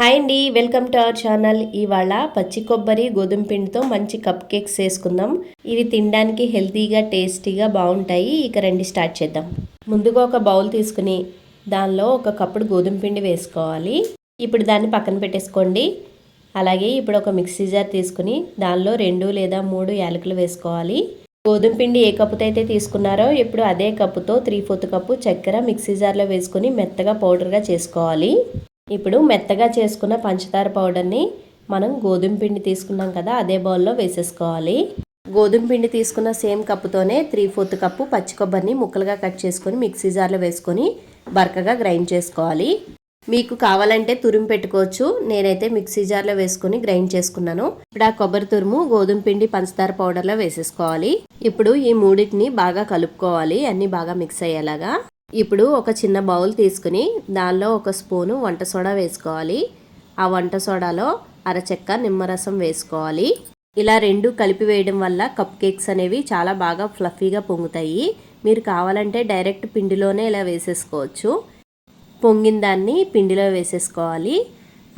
Hi అండి welcome to our channel. ఇవాళ పచ్చి కొబ్బరి గోధుమ పిండితో మంచి కప్ కేక్స్ వేసుకుందాం. ఇవి తినడానికి హెల్తీగా టేస్టీగా బాగుంటాయి. ఇక రండి స్టార్ట్ చేద్దాం. ముందుగా ఒక బౌల్ తీసుకుని దానిలో ఒక కప్పుడు గోధుమ పిండి వేసుకోవాలి. ఇప్పుడు దాన్ని పక్కన పెట్టేసుకోండి. అలాగే ఇప్పుడు ఒక మిక్సీ జార్ తీసుకుని దానిలో రెండు లేదా మూడు యాలకులు వేసుకోవాలి. గోధుమ పిండి ఏ కప్పుతో అయితే తీసుకున్నారో ఇప్పుడు అదే కప్పుతో త్రీ ఫోర్త్ కప్పు చక్కెర మిక్సీ జార్లో వేసుకుని మెత్తగా పౌడర్గా చేసుకోవాలి. ఇప్పుడు మెత్తగా చేసుకున్న పంచదార పౌడర్ని మనం గోధుమ పిండి తీసుకున్నాం కదా అదే బౌల్లో వేసేసుకోవాలి. గోధుమ పిండి తీసుకున్న సేమ్ కప్పుతోనే త్రీ ఫోర్త్ కప్పు పచ్చి కొబ్బరిని ముక్కలుగా కట్ చేసుకొని మిక్సీ జార్లో వేసుకొని బరకగా గ్రైండ్ చేసుకోవాలి. మీకు కావాలంటే తురుము పెట్టుకోవచ్చు. నేనైతే మిక్సీ జార్లో వేసుకుని గ్రైండ్ చేసుకున్నాను. ఇప్పుడు ఆ కొబ్బరి తురుము గోధుమ పిండి పంచదార పౌడర్లో వేసేసుకోవాలి. ఇప్పుడు ఈ మూడింటిని బాగా కలుపుకోవాలి అన్ని బాగా మిక్స్ అయ్యేలాగా. ఇప్పుడు ఒక చిన్న బౌల్ తీసుకుని దానిలో ఒక స్పూను వంట సోడా వేసుకోవాలి. ఆ వంట సోడాలో అరచెక్క నిమ్మరసం వేసుకోవాలి. ఇలా రెండు కలిపి వేయడం వల్ల కప్ కేక్స్ అనేవి చాలా బాగా ఫ్లఫీగా పొంగుతాయి. మీరు కావాలంటే డైరెక్ట్ పిండిలోనే ఇలా వేసేసుకోవచ్చు. పొంగిన దాన్ని పిండిలో వేసేసుకోవాలి.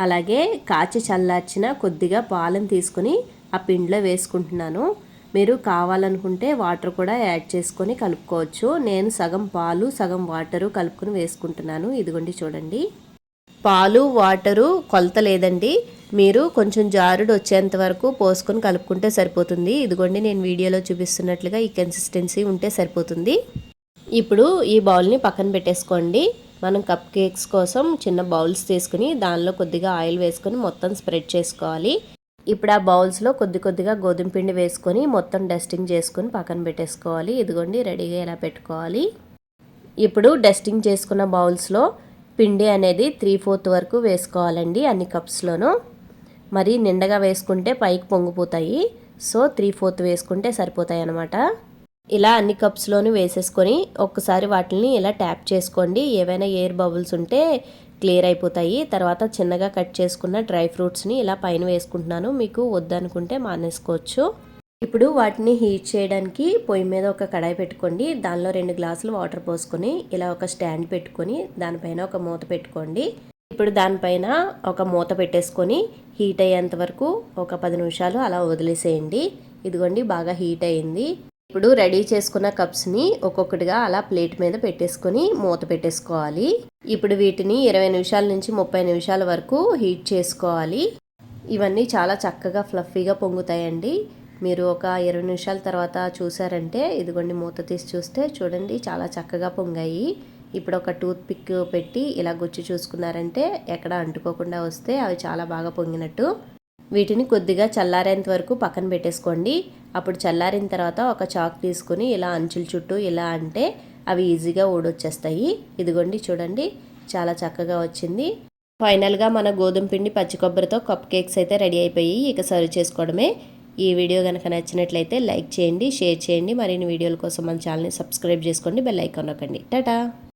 అలాగే కాచి చల్లార్చిన కొద్దిగా పాలను తీసుకుని ఆ పిండిలో వేసుకుంటున్నాను. మీరు కావాలనుకుంటే వాటర్ కూడా యాడ్ చేసుకొని కలుపుకోవచ్చు. నేను సగం పాలు సగం వాటరు కలుపుకొని వేసుకుంటున్నాను. ఇదిగోండి చూడండి. పాలు వాటరు కొలత లేదండి. మీరు కొంచెం జారుడు వచ్చేంత వరకు పోసుకొని కలుపుకుంటే సరిపోతుంది. ఇదిగోండి నేను వీడియోలో చూపిస్తున్నట్లుగా ఈ కన్సిస్టెన్సీ ఉంటే సరిపోతుంది. ఇప్పుడు ఈ బౌల్ని పక్కన పెట్టేసుకోండి. మనం కప్ కేక్స్ కోసం చిన్న బౌల్స్ తీసుకుని దానిలో కొద్దిగా ఆయిల్ వేసుకొని మొత్తం స్ప్రెడ్ చేసుకోవాలి. ఇప్పుడు ఆ బౌల్స్లో కొద్ది కొద్దిగా గోధుమ పిండి వేసుకొని మొత్తం డస్టింగ్ చేసుకొని పక్కన పెట్టేసుకోవాలి. ఇదిగోండి రెడీగా ఇలా పెట్టుకోవాలి. ఇప్పుడు డస్టింగ్ చేసుకున్న బౌల్స్లో పిండి అనేది త్రీ ఫోర్త్ వరకు వేసుకోవాలండి అన్ని కప్స్లోనూ. మరి నిండగా వేసుకుంటే పైకి పొంగిపోతాయి. సో త్రీ ఫోర్త్ వేసుకుంటే సరిపోతాయి అన్నమాట. ఇలా అన్ని కప్స్లోనూ వేసేసుకొని ఒక్కసారి వాటిని ఇలా ట్యాప్ చేసుకోండి. ఏవైనా ఎయిర్ బబుల్స్ ఉంటే క్లియర్ అయిపోతాయి. తర్వాత చిన్నగా కట్ చేసుకున్న డ్రై ఫ్రూట్స్ని ఇలా పైన వేసుకుంటున్నాను. మీకు వద్దనుకుంటే మానేసుకోవచ్చు. ఇప్పుడు వాటిని హీట్ చేయడానికి పొయ్యి మీద ఒక కడాయి పెట్టుకోండి. దానిలో రెండు గ్లాసులు వాటర్ పోసుకొని ఇలా ఒక స్టాండ్ పెట్టుకొని దానిపైన ఒక మూత పెట్టుకోండి. ఇప్పుడు దానిపైన ఒక మూత పెట్టేసుకొని హీట్ అయ్యేంత వరకు ఒక పది నిమిషాలు అలా వదిలేసేయండి. ఇదిగోండి బాగా హీట్ అయింది. ఇప్పుడు రెడీ చేసుకున్న కప్స్ని ఒక్కొక్కటిగా అలా ప్లేట్ మీద పెట్టేసుకొని మూత పెట్టేసుకోవాలి. ఇప్పుడు వీటిని ఇరవై నిమిషాల నుంచి ముప్పై నిమిషాల వరకు హీట్ చేసుకోవాలి. ఇవన్నీ చాలా చక్కగా ఫ్లఫీగా పొంగుతాయండి. మీరు ఒక ఇరవై నిమిషాల తర్వాత చూసారంటే ఇదిగోండి మూత తీసి చూస్తే చూడండి చాలా చక్కగా పొంగాయి. ఇప్పుడు ఒక టూత్ పిక్ పెట్టి ఇలా గుచ్చి చూసుకున్నారంటే ఎక్కడ అంటుకోకుండా వస్తే అవి చాలా బాగా పొంగినట్టు. వీటిని కొద్దిగా చల్లారేంత వరకు పక్కన పెట్టేసుకోండి. అప్పుడు చల్లారిన తర్వాత ఒక చాక్ తీసుకుని ఇలా అంచుల చుట్టూ ఇలా అంటే అవి ఈజీగా ఊడొచ్చేస్తాయి. ఇదిగోండి చూడండి చాలా చక్కగా వచ్చింది. ఫైనల్గా మన గోధుమ పిండి పచ్చి కొబ్బరితో కప్ కేక్స్ అయితే రెడీ అయిపోయి ఇక సర్వ్ చేసుకోవడమే. ఈ వీడియో కనుక నచ్చినట్లయితే లైక్ చేయండి షేర్ చేయండి. మరిన్ని వీడియోల కోసం మన ఛానల్ని సబ్స్క్రైబ్ చేసుకోండి బెల్ ఐకాన్ నొక్కండి. టాటా!